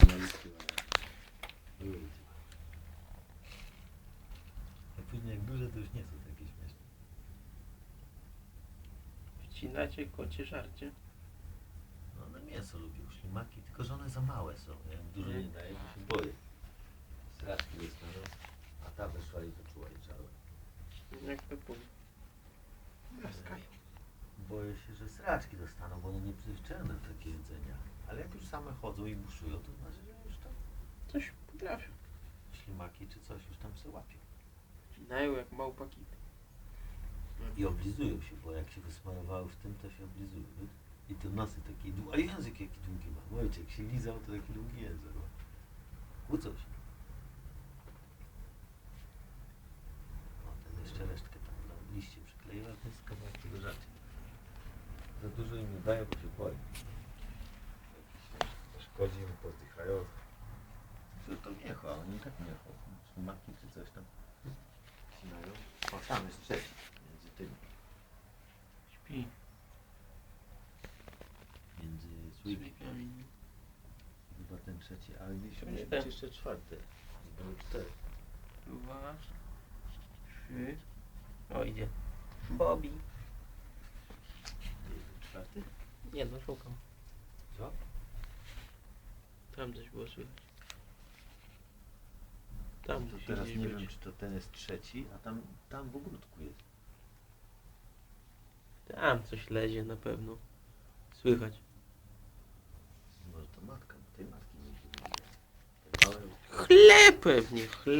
Ale były. A później jak duże, to już nie są takie śmieszne. Wcinacie kocie żarcie. No one mięso lubią, ślimaki, tylko że one za małe są. Ja im dużo nie daję, bo się boję. Straczki dostaną, a ta weszła i zaczęła i czarła. Jak to powiem. Boję się, że sraczki dostaną, bo one nie przyzwyczajone. Ale jak już same chodzą i buszują, to znaczy, że już tam Coś potrafią. ślimaki czy coś już tam se łapią. Wcinają jak małpaki. I oblizują się, bo jak się wysmarowały w tym, to się oblizują. wiesz? I te nosy takie długie, a język jaki długi ma. Ojciec, jak się lizał, to taki długi język ma. Kłócą się. O, ten jeszcze resztkę tam na liście przykleiła, to jest kawałek tego żarcia. Za dużo im nie daje, bo się boi. Pozdychają. Co to miecho, a oni tak miecho. Ślimaki czy coś tam. Wcinają. O, tam jest trzeci między tymi. Śpi. Między. Sweepami. Chyba ten trzeci, ale gdzieś To musi nie być ten. jeszcze czwarty. Były cztery. Dwa. Trzy. O, idzie. Bobby. Czwarty? Nie no, szukam. Co? Tam coś było słychać. Tam to musi teraz gdzieś nie być. wiem, czy to ten jest trzeci, a tam, tam w ogródku jest. Tam coś lezie na pewno. Słychać. Może to matka, bo tej matki nie widzę. Te małe- Chleb pewnie, chleb.